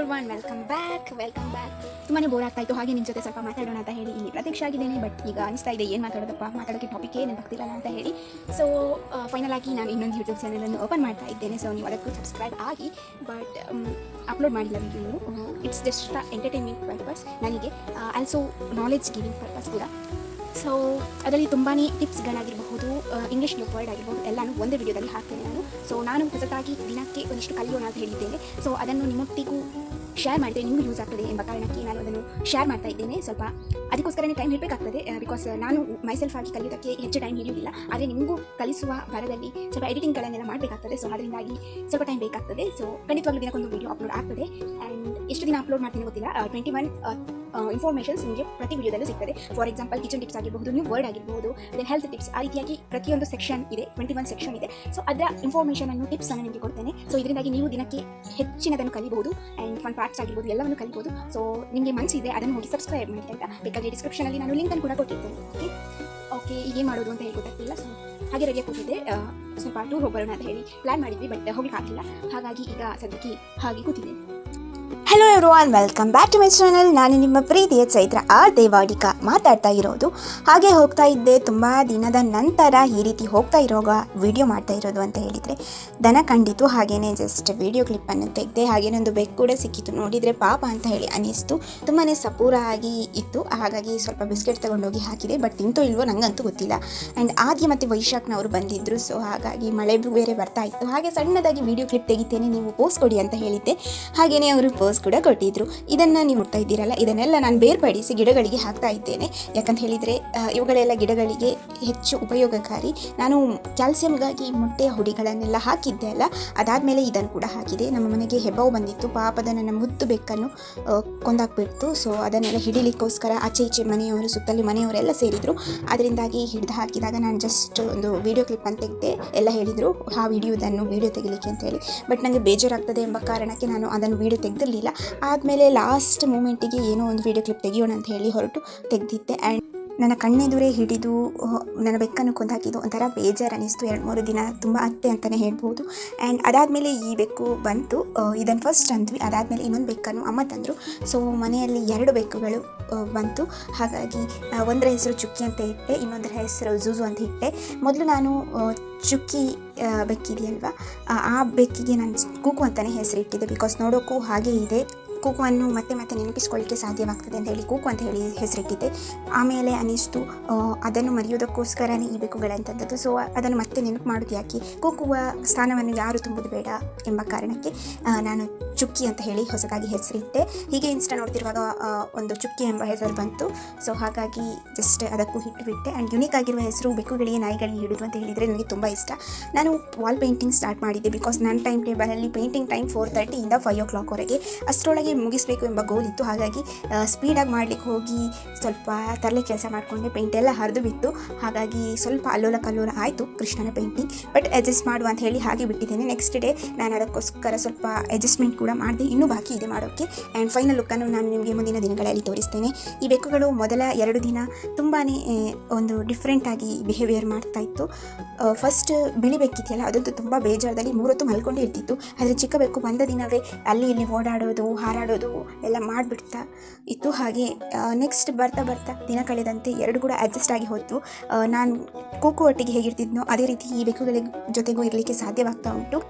Everyone welcome back welcome back ತುಂಬಾ bore ಆಗ್ತಾ ಇತ್ತು. ಹಾಗೆ ನಿಮ್ಮ ಜೊತೆ ಸ್ವಲ್ಪ ಮಾತಾಡೋಣ ಅಂತ ಹೇಳಿ ಇಲ್ಲಿ ಪ್ರತ್ಯಕ್ಷ ಆಗಿದ್ದೇನೆ ಬಟ್ ಈಗ ಅನಿಸ್ತಾ ಇದೆ, ಏನು ಮಾತಾಡೋದಪ್ಪ? ಮಾತಾಡೋಕ್ಕೆ ಟಾಪಿಕ್ ಏನು ಬರ್ತಿಲ್ಲ ಅಂತ ಹೇಳಿ. ಸೊ ಫೈನಲ್ ಆಗಿ ನಾನು ಇನ್ನೊಂದು ಯೂಟ್ಯೂಬ್ ಚಾನಲನ್ನು ಓಪನ್ ಮಾಡ್ತಾ ಇದ್ದೇನೆ. ಸೊ ನೀವು ಅದಕ್ಕೂ ಸಬ್ಸ್ಕ್ರೈಬ್ ಆಗಿ ಬಟ್ ಅಪ್ಲೋಡ್ ಮಾಡಿಲ್ಲ video it's just entertainment purpose ನನಗೆ ಆಲ್ಸೋ ನಾಲೆಜ್ ಗಿವಿಂಗ್ ಪರ್ಪಸ್ ಕೂಡ. ಸೊ ಅದರಲ್ಲಿ ತುಂಬಾ ಟಿಪ್ಸ್ಗಳಾಗಿರಬಹುದು ಇಂಗ್ಲೀಷ್ ನ್ಯೂ ವರ್ಡ್ ಆಗಿರ್ಬೋದು ಎಲ್ಲನೂ ಒಂದೇ ವಿಡಿಯೋದಲ್ಲಿ ಹಾಕ್ತೇನೆ ನಾನು. ಸೊ ನಾನು ಹೊಸದಾಗಿ ದಿನಕ್ಕೆ ಒಂದಿಷ್ಟು ಕಲಿಯೋಣ ಅಂತ ಹೇಳಿದ್ದೇನೆ. ಸೊ ಅದನ್ನು ನಿಮ್ಮೊಟ್ಟಿಗೂ ಶೇರ್ ಮಾಡಿದೆ ನಿಮಗೂ ಯೂಸ್ ಆಗ್ತದೆ ಎಂಬ ಕಾರಣಕ್ಕೆ ನಾನು ಅದನ್ನು ಶೇರ್ ಮಾಡ್ತಾ ಇದ್ದೇನೆ. ಸ್ವಲ್ಪ ಅದಕ್ಕೋಸ್ಕರನೇ ಟೈಮ್ ಹಿಡಬೇಕಾಗ್ತದೆ ಬಿಕಾಸ್ ನಾನು ಮೈಸೆಲ್ಫ್ ಆಗಿ ಕಲಿಯೋದಕ್ಕೆ ಹೆಚ್ಚು ಟೈಮ್ ಹಿಡಿಯುವುದಿಲ್ಲ ಆದರೆ ನಿಮಗೂ ಕಲಿಸುವ ಭಾರದಲ್ಲಿ ಸ್ವಲ್ಪ ಎಡಿಟಿಂಗ್ಗಳನ್ನೆಲ್ಲ ಮಾಡಬೇಕಾಗ್ತದೆ. ಸೊ ಅದರಿಂದಾಗಿ ಸ್ವಲ್ಪ ಟೈಮ್ ಬೇಕಾಗ್ತದೆ. ಸೊ ಖಂಡಿತವಾಗ್ಲೂ ದಿನಕ್ಕೊಂದು ವೀಡಿಯೋ ಅಪ್ಲೋಡ್ ಆಗ್ತದೆ. ಆ್ಯಂಡ್ ಎಷ್ಟು ದಿನ ಅಪ್ಲೋಡ್ ಮಾಡ್ತೀನಿ ಗೊತ್ತಿಲ್ಲ. ಟ್ವೆಂಟಿ ಒನ್ ಇನ್ಫಾರ್ಮೇಷನ್ಸ್ ನಿಮಗೆ ಪ್ರತಿ ವಿಡಿಯೋದಲ್ಲೂ ಸಿಗ್ತದೆ. ಫಾರ್ ಎಕ್ಸಾಂಪಲ್ ಕಿಚನ್ ಟಿಪ್ಸ್ ಆಗಿರಬಹುದು ನ್ಯೂ ವರ್ಡ್ ಆಗಿರಬಹುದು ದೆನ್ ಹೆಲ್ತ್ ಟಿಪ್ಸ್ ಆ ರೀತಿಯಾಗಿ ಪ್ರತಿಯೊಂದು ಸೆಕ್ಷನ್ ಇದೆ ಟ್ವೆಂಟಿ ಒನ್ ಸೆಕ್ಷನ್ ಇದೆ. ಸೊ ಅದರ ಇನ್ಫಾರ್ಮೇಷನ್ ಅನ್ನು ಟಿಪ್ಸ್ ಅನ್ನು ನಿಮಗೆ ಕೊಡ್ತೇನೆ. ಸೊ ಇದರಿಂದಾಗಿ ನೀವು ದಿನಕ್ಕೆ ಹೆಚ್ಚಿನದನ್ನು ಕಲಿಬಹುದು ಆ್ಯಂಡ್ ಫನ್ ಫ್ಯಾಕ್ಟ್ಸ್ ಆಗಿರ್ಬೋದು ಎಲ್ಲವನ್ನು ಕಲಿಬಹುದು. ಸೊ ನಿಮಗೆ ಮನಸ್ಸಿದೆ ಅದನ್ನು ಹೋಗಿ ಸಬ್ಸ್ಕ್ರೈಬ್ ಮಾಡಿ, ಆಯ್ತಾ? ಬೇಕಾದರೆ ಡಿಸ್ಕ್ರಿಪ್ಷನಲ್ಲಿ ನಾನು ಲಿಂಕ್ ಅನ್ನು ಕೂಡ ಕೊಟ್ಟಿದ್ದೇನೆ ಓಕೆ ಓಕೆ ಏನು ಮಾಡೋದು ಅಂತ ಹೇಳಿ ಗೊತ್ತಾಗ್ತಿಲ್ಲ ಸೊ ಹಾಗೆ ರೆಡಿಯಾಗಿ ಕೂತಿದ್ದೆ ಸ್ವಲ್ಪ ಟೂರ್ ಹೋಗೋಣ ಅಂತ ಹೇಳಿ ಪ್ಲ್ಯಾನ್ ಮಾಡಿದ್ವಿ ಬಟ್ ಹೋಗಲಿಕ್ಕಾಗಲಿಲ್ಲ. ಹಾಗಾಗಿ ಈಗ ಸದ್ಯಕ್ಕೆ ಹಾಗೆ ಕೂತಿದ್ದೆ everyone welcome back to my channel ನಾನು ನಿಮ್ಮ ಪ್ರೀತಿಯ ಚೈತ್ರ ಆರ್ ದೇವಾಡಿಕ ಮಾತಾಡ್ತಾ ಇರೋದು. ಹಾಗೆ ಹೋಗ್ತಾ ಇದ್ದೆ. ತುಂಬ ದಿನದ ನಂತರ ಈ ರೀತಿ ಹೋಗ್ತಾ ಇರೋವಾಗ ವಿಡಿಯೋ ಮಾಡ್ತಾ ಇರೋದು ಅಂತ ಹೇಳಿದರೆ ದನ ಕಂಡಿತು. ಹಾಗೇ ಜಸ್ಟ್ ವಿಡಿಯೋ ಕ್ಲಿಪ್ಪನ್ನು ತೆಗೆದೆ, ಹಾಗೇನೆ ಒಂದು ಬೆಕ್ಕು ಕೂಡ ಸಿಕ್ಕಿತು. ನೋಡಿದರೆ ಪಾಪ ಅಂತ ಹೇಳಿ ಅನಿಸ್ತು ತುಂಬಾ ಸಪೂರ ಆಗಿ ಇತ್ತು. ಹಾಗಾಗಿ ಸ್ವಲ್ಪ ಬಿಸ್ಕೆಟ್ ತೊಗೊಂಡೋಗಿ ಹಾಕಿದೆ. ಬಟ್ ತಿಂತೋ ಇಲ್ವೋ ನನಗಂತೂ ಗೊತ್ತಿಲ್ಲ. ಆ್ಯಂಡ್ ಆಗಿ ಮತ್ತು ವೈಶಾಖ್ನವರು ಬಂದಿದ್ದರು ಸೊ ಹಾಗಾಗಿ ಮಳೆ ಬೇರೆ ಬರ್ತಾ ಇತ್ತು. ಹಾಗೆ ಸಣ್ಣದಾಗಿ ವಿಡಿಯೋ ಕ್ಲಿಪ್ ತೆಗಿತೇನೆ. ನೀವು ಪೋಸ್ ಕೊಡಿ ಅಂತ ಹೇಳಿದ್ದೆ. ಹಾಗೆಯೇ ಅವರು ಪೋಸ್ ಕೂಡ ಕೊಟ್ಟಿದ್ರು ಇದನ್ನು ನೀವು ನೋಡ್ತಾ ಇದ್ದೀರಲ್ಲ, ಇದನ್ನೆಲ್ಲ ನಾನು ಬೇರ್ಪಡಿಸಿ ಗಿಡಗಳಿಗೆ ಹಾಕ್ತಾ ಇದ್ದೇನೆ. ಯಾಕಂತ ಹೇಳಿದ್ರೆ ಇವುಗಳೆಲ್ಲ ಗಿಡಗಳಿಗೆ ಹೆಚ್ಚು ಉಪಯೋಗಕಾರಿ. ನಾನು ಕ್ಯಾಲ್ಸಿಯಂಗಾಗಿ ಮೊಟ್ಟೆಯ ಹುಡಿಗಳನ್ನೆಲ್ಲ ಹಾಕಿದ್ದೆ ಅಲ್ಲ, ಅದಾದಮೇಲೆ ಇದನ್ನು ಕೂಡ ಹಾಕಿದೆ. ನಮ್ಮ ಮನೆಗೆ ಹೆಬ್ಬವು ಬಂದಿತ್ತು. ಪಾಪದ ನನ್ನ ಮುದ್ದು ಬೆಕ್ಕನ್ನು ಕೊಂದಾಕ್ಬಿಡ್ತು. ಸೊ, ಅದನ್ನೆಲ್ಲ ಹಿಡಿಲಿಕ್ಕೋಸ್ಕರ ಆಚೆ ಈಚೆ ಮನೆಯವರು, ಸುತ್ತಲೂ ಮನೆಯವರೆಲ್ಲ ಸೇರಿದರು. ಅದರಿಂದಾಗಿ ಹಿಡಿದು ಹಾಕಿದಾಗ ನಾನು ಜಸ್ಟ್ ಒಂದು ವಿಡಿಯೋ ಕ್ಲಿಪ್ ಅಂತ ತೆಗೆದೆ ಎಲ್ಲ ಹೇಳಿದರು. ಆ ವಿಡಿಯೋದನ್ನು ವಿಡಿಯೋ ತೆಗಿಲಿಕ್ಕೆ ಅಂತ ಹೇಳಿ. ಬಟ್ ನನಗೆ ಬೇಜಾರಾಗ್ತದೆ ಎಂಬ ಕಾರಣಕ್ಕೆ ನಾನು ಅದನ್ನು ವಿಡಿಯೋ ತೆಗೆದಿರಲಿಲ್ಲ. ಆದಮೇಲೆ ಲಾಸ್ಟ್ ಮೂಮೆಂಟಿಗೆ ಏನೋ ಒಂದು ವಿಡಿಯೋ ಕ್ಲಿಪ್ ತೆಗಿಯೋಣ ಅಂತ ಹೇಳಿ ಹೊರಟು ತೆಗೆದಿದ್ದೆ. ಆ್ಯಂಡ್ ನನ್ನ ಕಣ್ಣೆದುರೇ ಹಿಡಿದು ನನ್ನ ಬೆಕ್ಕನ್ನು ಕೊಂದಾಕಿದ್ದು ಒಂಥರ ಬೇಜಾರು ಅನ್ನಿಸ್ತು ಎರಡು ಮೂರು ದಿನ ತುಂಬ ಅತ್ತೆ ಅಂತಲೇ ಹೇಳ್ಬೋದು. ಆ್ಯಂಡ್ ಅದಾದಮೇಲೆ ಈ ಬೆಕ್ಕು ಬಂತು. ಇದನ್ನು ಫಸ್ಟ್ ಅಂದ್ವಿ ಅದಾದಮೇಲೆ ಇನ್ನೊಂದು ಬೆಕ್ಕನ್ನು ಅಮ್ಮ ತಂದರು. ಸೊ ಮನೆಯಲ್ಲಿ ಎರಡು ಬೆಕ್ಕುಗಳು ಬಂತು. ಹಾಗಾಗಿ ಒಂದರ ಹೆಸರು ಚುಕ್ಕಿ ಅಂತ ಇಟ್ಟೆ, ಇನ್ನೊಂದರ ಹೆಸರು ಜೂಜು ಅಂತ ಇಟ್ಟೆ. ಮೊದಲು ನಾನು ಚುಕ್ಕಿ ಬೆಕ್ಕಿದೆಯಲ್ವ? ಆ ಬೆಕ್ಕಿಗೆ ನಾನು ಕೂಕು ಅಂತಲೇ ಹೆಸರಿಟ್ಟಿದ್ದೆ ಬಿಕಾಸ್ ನೋಡೋಕ್ಕೂ ಹಾಗೆ ಇದೆ. ಕೂಕುವನ್ನು ಮತ್ತೆ ಮತ್ತೆ ನೆನಪಿಸ್ಕೊಳ್ಳಿಕ್ಕೆ ಸಾಧ್ಯವಾಗ್ತದೆ ಅಂತ ಹೇಳಿ ಕೂಕು ಅಂತ ಹೇಳಿ ಹೆಸರಿಟ್ಟಿದ್ದೆ. ಆಮೇಲೆ ಅನಿಸ್ತು ಅದನ್ನು ಮರೆಯೋದಕ್ಕೋಸ್ಕರನೇ ಈ ಬೆಕ್ಕುಗಳಂತಂದದ್ದು ಸೊ ಅದನ್ನು ಮತ್ತೆ ನೆನಪು ಮಾಡೋದು ಯಾಕೆ? ಕೂಕುವ ಸ್ಥಾನವನ್ನು ಯಾರು ತುಂಬುದು ಬೇಡ ಎಂಬ ಕಾರಣಕ್ಕೆ ನಾನು ಚುಕ್ಕಿ ಅಂತ ಹೇಳಿ ಹೊಸದಾಗಿ ಹೆಸರಿಟ್ಟೆ. ಹೀಗೆ ಇನ್ಸ್ಟಾ ನೋಡ್ತಿರುವಾಗ ಒಂದು ಚುಕ್ಕಿ ಎಂಬ ಹೆಸರು ಬಂತು. ಸೊ ಹಾಗಾಗಿ ಜಸ್ಟ್ ಅದಕ್ಕೂ ಹಿಟ್ಟು ಬಿಟ್ಟೆ ಆ್ಯಂಡ್ ಯುನೀಕ್ ಆಗಿರುವ ಹೆಸರು ಬೆಕ್ಕುಗಳಿಗೆ ನಾಯಿಗಳಿಗೆ ಹಿಡಿದು ಅಂತ ಹೇಳಿದರೆ ನನಗೆ ತುಂಬ ಇಷ್ಟ. ನಾನು ವಾಲ್ ಪೇಂಟಿಂಗ್ ಸ್ಟಾರ್ಟ್ ಮಾಡಿದ್ದೆ ಬಿಕಾಸ್ ನನ್ನ ಟೈಮ್ ಟೇಬಲಲ್ಲಿ ಪೇಂಟಿಂಗ್ ಟೈಮ್ ಫೋರ್ ತರ್ಟಿಯಿಂದ ಫೈವ್ ಓ ಕ್ಲಾಕ್ವರೆಗೆ ಅಷ್ಟರೊಳಗೆ ಮುಗಿಸಬೇಕು ಎಂಬ ಗೋಲ್ ಇತ್ತು. ಹಾಗಾಗಿ ಸ್ಪೀಡಾಗಿ ಮಾಡಲಿಕ್ಕೆ ಹೋಗಿ ಸ್ವಲ್ಪ ತರಲೆ ಕೆಲಸ ಮಾಡಿಕೊಂಡೆ. ಪೇಂಟ್ ಎಲ್ಲ ಹರಿದು ಬಿತ್ತು. ಹಾಗಾಗಿ ಸ್ವಲ್ಪ ಅಲ್ಲೋಲ ಕಲ್ಲೋಲ ಆಯಿತು ಕೃಷ್ಣನ ಪೇಂಟಿಂಗ್ ಬಟ್ ಅಡ್ಜಸ್ಟ್ ಮಾಡುವ ಅಂತ ಹೇಳಿ ಹಾಗೆ ಬಿಟ್ಟಿದ್ದೇನೆ. ನೆಕ್ಸ್ಟ್ ಡೇ ನಾನು ಅದಕ್ಕೋಸ್ಕರ ಸ್ವಲ್ಪ ಅಡ್ಜಸ್ಟ್ಮೆಂಟ್ ಕೂಡ ಮಾಡಿದೆ, ಇನ್ನೂ ಬಾಕಿ ಇದೆ ಮಾಡೋಕ್ಕೆ ಆ್ಯಂಡ್ ಫೈನಲ್ ಲುಕ್ಕನ್ನು ನಾನು ನಿಮಗೆ ಮುಂದಿನ ದಿನಗಳಲ್ಲಿ ತೋರಿಸ್ತೇನೆ. ಈ ಬೆಕ್ಕುಗಳು ಮೊದಲ ಎರಡು ದಿನ ತುಂಬಾ ಒಂದು ಡಿಫ್ರೆಂಟಾಗಿ ಬಿಹೇವಿಯರ್ ಮಾಡ್ತಾ ಇತ್ತು. ಫಸ್ಟ್ ಬಿಳಿ ಬೆಕ್ಕಿದೆಯಲ್ಲ ಅದಂತೂ ತುಂಬ ಬೇಜಾರದಲ್ಲಿ ಮೂರೊತ್ತು ಮಲ್ಕೊಂಡೇ ಇರ್ತಿತ್ತು. ಆದರೆ ಚಿಕ್ಕ ಬೆಕ್ಕು ಬಂದ ದಿನವೇ ಅಲ್ಲಿ ಇಲ್ಲಿ ಓಡಾಡೋದು, ಹಾರಾಡೋದು ಎಲ್ಲ ಮಾಡಿಬಿಡ್ತಾ ಇತ್ತು. ಹಾಗೆ ನೆಕ್ಸ್ಟ್ ಬರ್ತಾ ಬರ್ತಾ ದಿನ ಕಳೆದಂತೆ ಎರಡು ಕೂಡ ಅಡ್ಜಸ್ಟ್ ಆಗಿ ಹೋಯ್ತು ನಾನು ಕೂಕು ಒಟ್ಟಿಗೆ ಹೇಗಿರ್ತಿದ್ನೋ ಅದೇ ರೀತಿ ಈ ಬೆಕ್ಕುಗಳ ಜೊತೆಗೂ ಇರಲಿಕ್ಕೆ ಸಾಧ್ಯವಾಗ್ತಾ ಉಂಟು.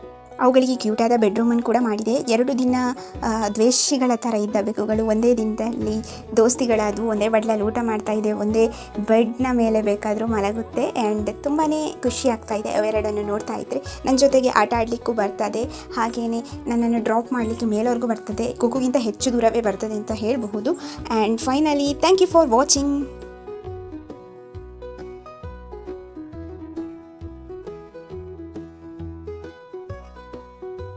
ಅವುಗಳಿಗೆ ಕ್ಯೂಟಾದ ಬೆಡ್ರೂಮನ್ನು ಕೂಡ ಮಾಡಿದೆ. ಎರಡು ದಿನ ದ್ವೇಷಿಗಳ ಥರ ಇದ್ದ ಬೆಕ್ಕುಗಳು. ಒಂದೇ ದಿನದಲ್ಲಿ ದೋಸ್ತಿಗಳಾದವು, ಒಂದೇ ಬಡ್ಲಲ್ಲಿ ಊಟ ಮಾಡ್ತಾ ಇದೆ ಒಂದೇ ಬೆಡ್ನ ಮೇಲೆ ಬೇಕಾದರೂ ಮಲಗುತ್ತೆ. ಆ್ಯಂಡ್ ತುಂಬಾ ಖುಷಿ ಆಗ್ತಾ ಇದೆ ಅವೆರಡನ್ನು ನೋಡ್ತಾ ಇದ್ದರೆ ನನ್ನ ಜೊತೆಗೆ ಆಟ ಆಡಲಿಕ್ಕೂ ಬರ್ತದೆ. ಹಾಗೆಯೇ ನನ್ನನ್ನು ಡ್ರಾಪ್ ಮಾಡಲಿಕ್ಕೆ ಮೇಲವರೆಗೂ ಬರ್ತದೆ. ಕುಕ್ಕುಗಿಂತ ಹೆಚ್ಚು ದೂರವೇ ಬರ್ತದೆ ಅಂತ ಹೇಳಬಹುದು. And finally thank you for watching